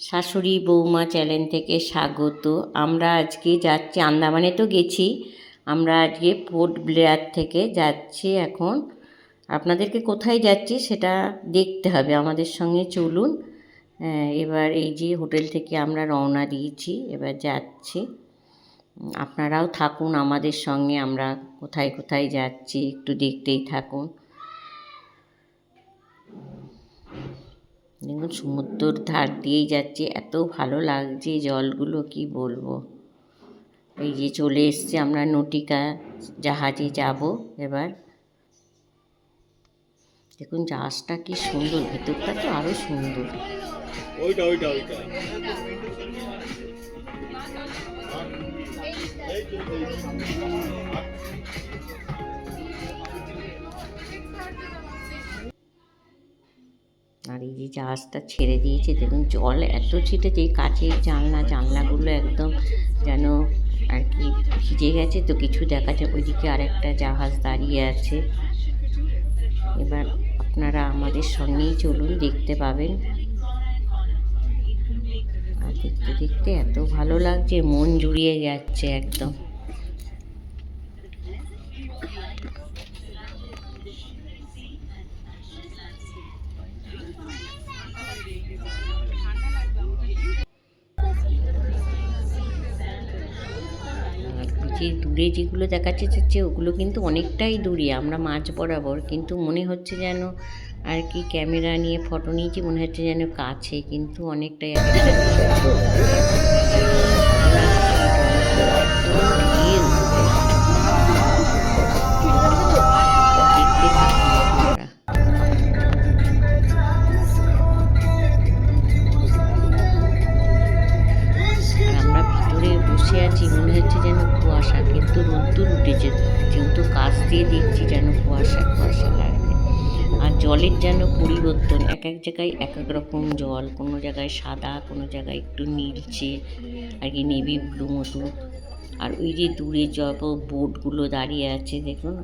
শাশুড়ি বৌমা চ্যানেল থেকে স্বাগত। আমরা আজকে যাচ্ছি, আন্দামানে তো গেছি, আমরা আজকে পোর্ট ব্লেয়ার থেকে যাচ্ছি এখন। আপনাদেরকে কোথায় যাচ্ছি সেটা দেখতে হবে, আমাদের সঙ্গে চলুন। এবার এই যে হোটেল থেকে আমরা রওনা দিয়েছি, এবার যাচ্ছি। আপনারাও থাকুন আমাদের সঙ্গে, আমরা কোথায় কোথায় যাচ্ছি একটু দেখতেই থাকুন। দেখুন, সমুদ্রর ধার দিয়েই যাচ্ছে। এত ভালো লাগছে জলগুলো, কি বলব? এই যে চলে এসছে আমরা নটিকা জাহাজে যাব এবার। দেখুন, জাহাজটা কি সুন্দর, ভেতরটা তো আরও সুন্দর। ওইটা। আর এই যে জাহাজটা ছেড়ে দিয়েছে, দেখুন জল এত ছিটেছে এই কাচের জানলা, জানলাগুলো একদম যেন আর কি ভিজে গেছে। তো কিছু দেখা যায়, ওইদিকে আরেকটা জাহাজ দাঁড়িয়ে আছে। এবার আপনারা আমাদের সঙ্গেই চলুন, দেখতে পাবেন। আর দেখতে দেখতে এত ভালো লাগছে, মন জুড়িয়ে যাচ্ছে একদম আর যে দূরে যেগুলো দেখাচ্ছে যাচ্ছে ওগুলো কিন্তু অনেকটাই দূরে, আমরা মাঝ বরাবর। কিন্তু মনে হচ্ছে যেন আর কি ক্যামেরা নিয়ে, ফটো নিয়েছি মনে হচ্ছে যেন কাছে, কিন্তু অনেকটাই জলের যেন পরিবর্তন এক এক জায়গায় এক এক রকম জল কোনো জায়গায় সাদা কোনো জায়গায় একটু নীলচে আর কি নেভি ব্লু মতো। আর ওই যে দূরে যত বোটগুলো দাঁড়িয়ে আছে দেখুন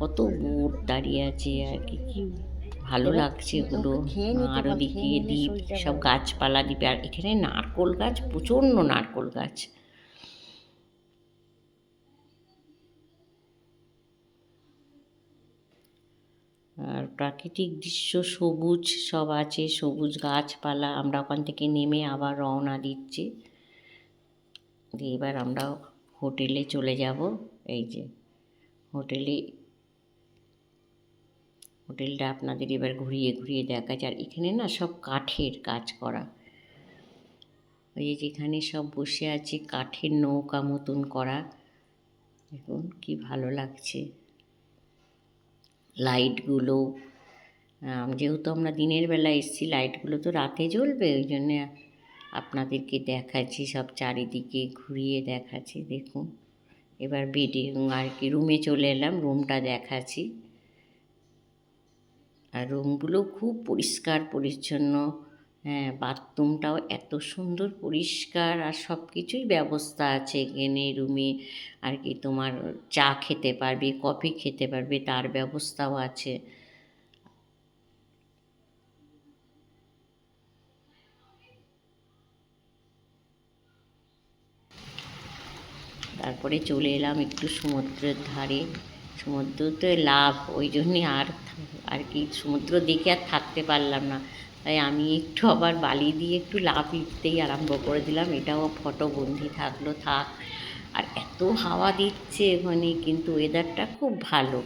কত বোট দাঁড়িয়ে আছে আর কি কি ভালো লাগছে এগুলো। আর ওদিকে দ্বীপ সব গাছপালা দ্বীপে আর এখানে নারকোল গাছ প্রচণ্ড নারকোল গাছ। আর প্রাকৃতিক দৃশ্য সবুজ, সব আছে, সবুজ গাছপালা। আমরা ওখান থেকে নেমে আবার রওনা দিচ্ছি। দিয়ে এবার আমরা হোটেলে চলে যাব। এই যে, হোটেলে, হোটেলটা আপনাদের এবার ঘুরিয়ে ঘুরিয়ে দেখাচ্ছে। আর এখানে না সব কাঠের কাজ করা। ওই যে যেখানে সব বসে আছে, কাঠের নৌকা মতন করা। দেখুন কি ভালো লাগছে। লাইটগুলো। যেহেতু আমরা দিনের বেলা এসেছি, লাইটগুলো তো রাতে জ্বলবে, ওই জন্যে আপনাদেরকে দেখাচ্ছি, সব চারিদিকে ঘুরিয়ে দেখাচ্ছি, দেখুন। এবার বেডে আর কি, রুমে চলে এলাম, রুমটা দেখাচ্ছি। আর রুমগুলো খুব পরিষ্কার, পরিচ্ছন্ন। বাথরুমটাও এত সুন্দর, পরিষ্কার আর সব কিছুই ব্যবস্থা আছে এখানে রুমে আর কি তোমার চা খেতে পারবে কফি খেতে পারবে, তার ব্যবস্থাও আছে। তারপরে চলে এলাম একটু সমুদ্রের ধারে। সমুদ্রতে লাভ, ওই জন্যে আর আর কি সমুদ্র দেখে আর থাকতে পারলাম না। তাই আমি একটু আবার বালি দিয়ে একটু লাভ লিখতেই আরম্ভ করে দিলাম। এটাও ফটো বন্দি থাকল, থাক। আর এত হাওয়া দিচ্ছে ওখানে কিন্তু ওয়েদারটা খুব ভালো।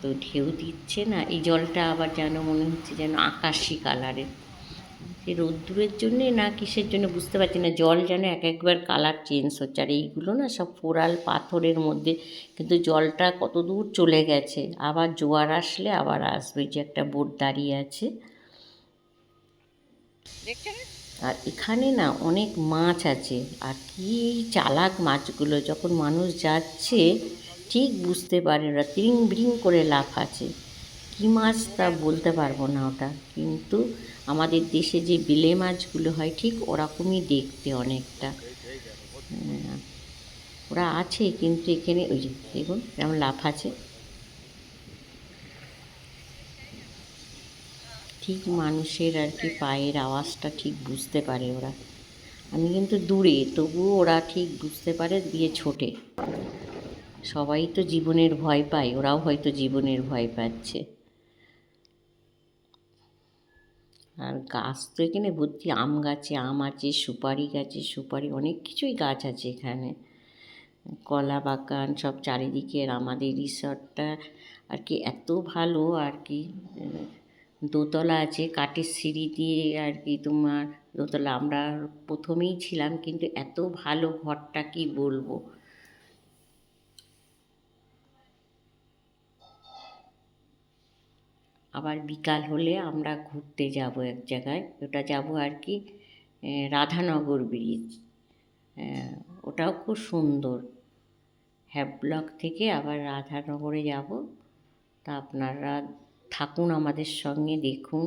তো ঢেউ দিচ্ছে না, এই জলটা আবার যেন মনে হচ্ছে যেন আকাশি কালারের সে রোদ্দুরের জন্যে না কিসের জন্য বুঝতে পারছি না। জল যেন এক একবার কালার চেঞ্জ হচ্ছে। আর এইগুলো না সব কোরাল পাথরের মধ্যে কিন্তু জলটা কত দূর চলে গেছে। আবার জোয়ার আসলে আবার আসবে যে একটা বোট দাঁড়িয়ে আছে। আর এখানে না অনেক মাছ আছে। আর কি চালাক মাছগুলো যখন মানুষ যাচ্ছে ঠিক বুঝতে পারে ওরা ত্রিং ব্রিং করে লাফ আছে কী মাছ তা বলতে পারব না ওটা। কিন্তু আমাদের দেশে যে বিলে মাছগুলো হয়, ঠিক ওরকমই দেখতে অনেকটা। ওরা আছে কিন্তু এখানে ওই যে দেখুন যেমন আছে। ঠিক মানুষের আর কি পায়ের আওয়াজটা ঠিক বুঝতে পারে ওরা। আমি কিন্তু দূরে, তবুও ওরা ঠিক বুঝতে পারে দিয়ে ছোটে। সবাই তো জীবনের ভয় পায়, ওরাও হয়তো জীবনের ভয় পাচ্ছে। আর গাছ তো এখানে ভর্তি, আম গাছে, আম আছে, সুপারি গাছে, সুপারি অনেক কিছুই গাছ আছে এখানে। কলা বাগান সব চারিদিকে আর আমাদের রিসর্টটা আর কি এত ভালো আর কি। দোতলা আছে, কাঠের সিঁড়ি দিয়ে আর কি তোমার দোতলা। আমরা প্রথমেই ছিলাম, কিন্তু এত ভালো ঘরটা কি বলব? আবার বিকাল হলে আমরা ঘুরতে যাব এক জায়গায়। ওটা যাব আর কি রাধানগর ব্রিজ ওটাও খুব সুন্দর। হ্যাবলক থেকে আবার রাধানগরে যাব। তা আপনারা থাকুন আমাদের সঙ্গে, দেখুন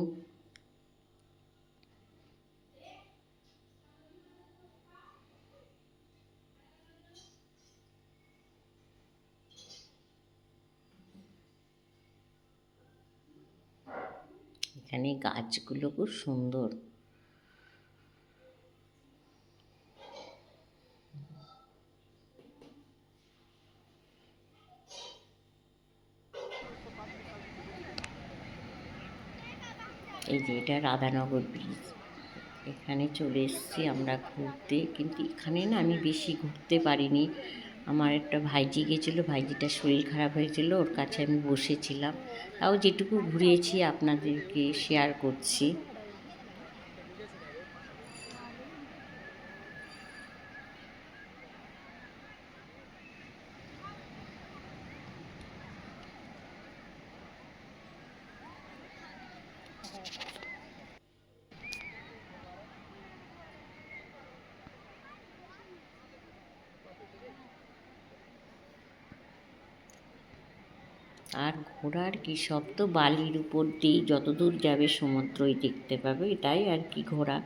এখানে গাছগুলো খুব সুন্দর। এই যে এটা রাধানগর ব্রিজ। এখানে চলে এসেছি আমরা ঘুরতে, কিন্তু এখানে না আমি বেশি ঘুরতে পারিনি। আমার একটা ভাইজি গেছিল ভাইজিটার শরীর খারাপ হয়েছিল, ওর কাছে আমি বসেছিলাম। তাও যেটুকু ঘুরিয়েছি আপনাদেরকে শেয়ার করছি। আর ঘোড়ার কি সব তো বালির উপর দিয়েই যতদূর যাবে সমুদ্রই দেখতে পাবে, এটাই আর কি ঘোড়া।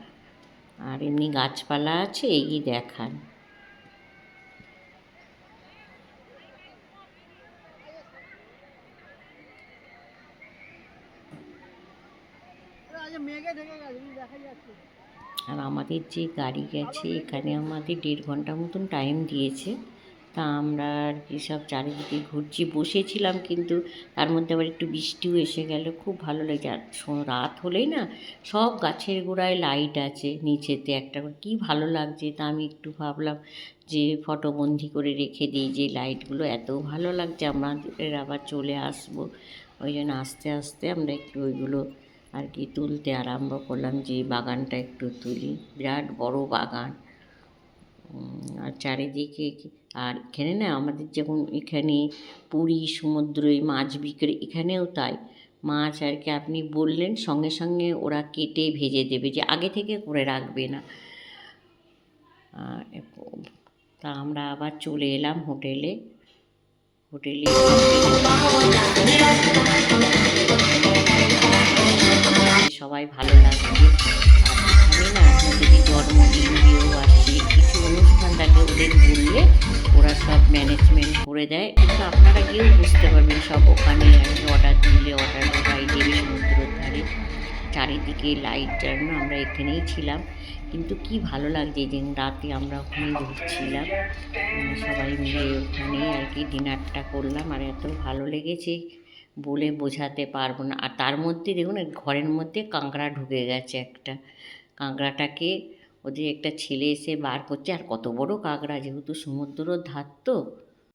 আর এমনি গাছপালা আছে, এই দেখান। আর আমাদের যে গাড়ি গেছে, এখানে আমাদের দেড় ঘণ্টা মতন টাইম দিয়েছে। তা আমরা আর কি সব চারিদিকে ঘুরছি, বসেছিলাম কিন্তু তার মধ্যে আবার একটু বৃষ্টিও এসে গেল। খুব ভালো লাগে আর রাত হলেই না সব গাছের গোড়ায় লাইট আছে নিচেতে একটা করে। কী ভালো লাগছে তা আমি একটু ভাবলাম যে ফটোবন্দি করে রেখে দিই যে লাইটগুলো এত ভালো লাগছে আমাদের আবার চলে আসব। ওই জন্য আস্তে আস্তে আমরা একটু ওইগুলো আর কি তুলতে আরম্ভ করলাম যে বাগানটা একটু তুলি। বিরাট বড় বাগান। আর চারিদিকে আর এখানে না আমাদের যেমন এখানে পুরী সমুদ্রে মাছ বিক্রি, এখানেও তাই। মাছ আর কি আপনি বললেন, সঙ্গে সঙ্গে ওরা কেটে ভেজে দেবে যে আগে থেকে করে রাখবে না। তা আমরা আবার চলে এলাম হোটেলে। হোটেলে সবাই ভালো লাগছে আর না যদি জন্মদিন, বিয়েও ম্যানেজমেন্ট করে দেয়। কিন্তু আপনারা গিয়েও বুঝতে পারবেন সব ওখানে কি অর্ডার দিলে অর্ডার ঢোকাই দেবে সমুদ্রের ধারে চারিদিকে লাইট জ্বালানো আমরা এখানেই ছিলাম। কিন্তু কি ভালো লাগছে যে রাতে আমরা ওখানে ঘুরছিলাম সবাই মিলে ওখানে আর কি ডিনারটা করলাম। আর এত ভালো লেগেছে বলে বোঝাতে পারব না। আর তার মধ্যে দেখুন ঘরের মধ্যে কাঁকড়া ঢুকে গেছে একটা। কাঁকড়াটাকে ওদের একটা ছেলে এসে বার করছে। আর কত বড় কাঁকড়া, যেহেতু সমুদ্রর ধার তো